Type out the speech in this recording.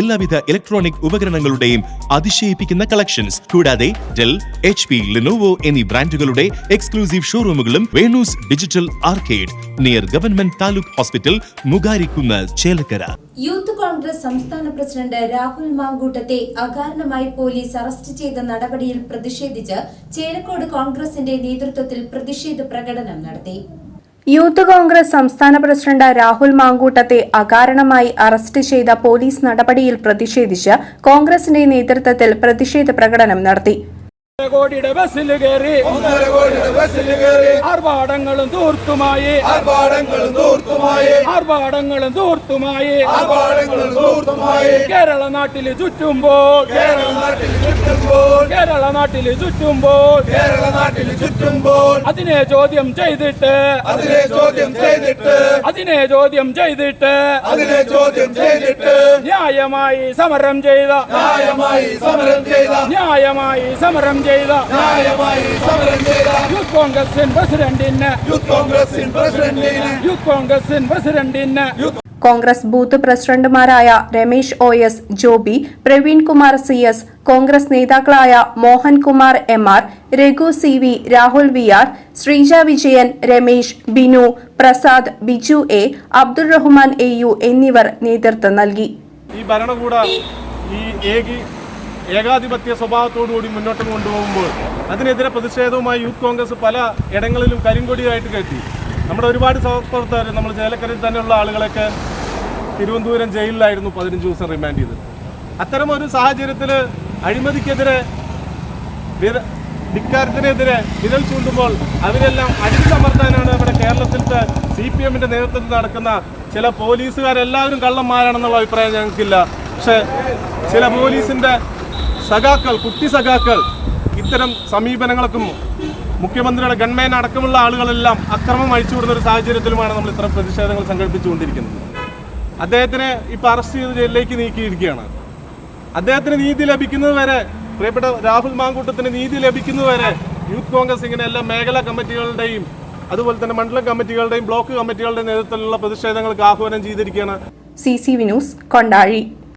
എല്ലാവിധ ഇലക്ട്രോണിക് ഉപകരണങ്ങളുടെയും അതിശയിപ്പിക്കുന്ന കളക്ഷൻസ് കൂടാതെ ഡെൽ എച്ച് പി ലിനോവോ എന്നീ ബ്രാൻഡുകളുടെ exclusive ഷോറൂമുകളും Venu's digital arcade near government taluk hospital മുഗാരിക്കുന്ന Chelakkara. Youth Congress സംസ്ഥാന പ്രസിഡന്റ് രാഹുൽ മാങ്കൂട്ടത്തെ അകാരണമായി പോലീസ് അറസ്റ്റ് ചെയ്ത നടപടിയിൽ പ്രതിഷേധിച്ച് ചേലക്കോട് കോൺഗ്രസിന്റെ നേതൃത്വത്തിൽ പ്രതിഷേധ പ്രകടനം നടത്തി. യൂത്ത് കോൺഗ്രസ് സംസ്ഥാന പ്രസിഡന്റ് രാഹുൽ മാങ്കൂട്ടത്തെ അകാരണമായി അറസ്റ്റ് ചെയ്ത പോലീസ് നടപടിയിൽ പ്രതിഷേധിച്ച് കോൺഗ്രസിന്റെ നേതൃത്വത്തിൽ പ്രതിഷേധ പ്രകടനം നടത്തി. കോടിയുടെ ബസ്സിൽ കയറി. ഒന്നര കോടിയുടെ ബസ്സിൽ കയറി. ആർഭാടങ്ങളും തൂർത്തുമായി. ആർഭാടങ്ങളും ദൂർത്തുമായി ആർഭാടങ്ങളും തൂർത്തുമായി. ആർഭാടങ്ങളും ദൂർത്തുമായി കേരള നാട്ടിൽ ചുറ്റുമ്പോൾ കേരള കേരള നാട്ടിൽ ചുറ്റുമ്പോൾ. കേരള നാട്ടിൽ ചുറ്റുമ്പോൾ. അതിനെ ചോദ്യം ചെയ്തിട്ട്. അതിനെ ചോദ്യം ചെയ്തിട്ട്. അതിനെ ചോദ്യം ചെയ്തിട്ട്. അതിനെ ചോദ്യം ചെയ്തിട്ട്. ന്യായമായി സമരം ചെയ്ത. ന്യായമായി സമരം ചെയ്ത. ന്യായമായി സമരം ചെയ്ത. ന്യായമായി സമരം ചെയ്ത. യൂത്ത് കോൺഗ്രസിൻ പ്രസിഡന്റിന്. യൂത്ത് കോൺഗ്രസിൻ പ്രസിഡന്റിന്. യൂത്ത് കോൺഗ്രസിൻ പ്രസിഡന്റിന്. കോൺഗ്രസ് ബൂത്ത് പ്രസിഡന്റുമാരായ Ramesh O S Joby Praveenkumar C S Congress നേതാക്കളായ Mohankumar M R Raghu C V Rahul V R Sreeja Vijayan Ramesh Binu Prasad Biju A Abdul Rahman A U എന്നിവർ നേതൃത്വം നൽകി. ഈ ഈ ഏകി ഏകാധിപത്യ സ്വഭാവത്തോടുകൂടി മുന്നോട്ട് കൊണ്ടുപോകുമ്പോൾ അതിനെതിരെ പ്രതിഷേധവുമായി യൂത്ത് കോൺഗ്രസ് പല ഇടങ്ങളിലും കരിങ്കൊടിയായിട്ട് കെട്ടി നമ്മുടെ ഒരുപാട് സഹപ്രവർത്തകർ നമ്മൾ ചേലക്കരയിൽ തന്നെയുള്ള ആളുകളൊക്കെ തിരുവനന്തപുരം ജയിലിലായിരുന്നു പതിനഞ്ച് ദിവസം റിമാൻഡ് ചെയ്തത്. അത്തരം ഒരു സാഹചര്യത്തിൽ അഴിമതിക്കെതിരെ ധിക്കാരത്തിനെതിരെ വിരൽ ചൂണ്ടുമ്പോൾ അവരെല്ലാം അടിച്ചമർത്താനാണ് ഇവിടെ കേരളത്തിലത്തെ സി പി എമ്മിന്റെ നേതൃത്വത്തിൽ നടക്കുന്ന ചില പോലീസുകാരെല്ലാവരും കള്ളന്മാരാണെന്നുള്ള അഭിപ്രായം ഞങ്ങൾക്കില്ല. പക്ഷെ ചില പോലീസിന്റെ സഖാക്കൾ കുട്ടി സഖാക്കൾ ഇത്തരം സമീപനങ്ങൾക്കും മുഖ്യമന്ത്രിയുടെ ഗൺമേൻ അടക്കമുള്ള ആളുകളെല്ലാം അക്രമം അഴിച്ചുവിടുന്ന ഒരു സാഹചര്യത്തിലുമാണ് നമ്മൾ ഇത്തരം പ്രതിഷേധങ്ങൾ സംഘടിപ്പിച്ചുകൊണ്ടിരിക്കുന്നത്. അദ്ദേഹത്തിനെ ഇപ്പൊ അറസ്റ്റ് ചെയ്ത് ജയിലിലേക്ക് നീക്കിയിരിക്കുകയാണ്. അദ്ദേഹത്തിന് നീതി ലഭിക്കുന്നത് വരെ പ്രിയപ്പെട്ട രാഹുൽ മാങ്കൂട്ടത്തിന് നീതി ലഭിക്കുന്നത് വരെ യൂത്ത് കോൺഗ്രസ് ഇങ്ങനെ എല്ലാ മേഖലാ കമ്മിറ്റികളുടെയും അതുപോലെ തന്നെ മണ്ഡലം കമ്മിറ്റികളുടെയും ബ്ലോക്ക് കമ്മിറ്റികളുടെയും നേതൃത്വത്തിലുള്ള പ്രതിഷേധങ്ങൾക്ക് ആഹ്വാനം ചെയ്തിരിക്കുകയാണ്. C C Vinu's Kondazhi.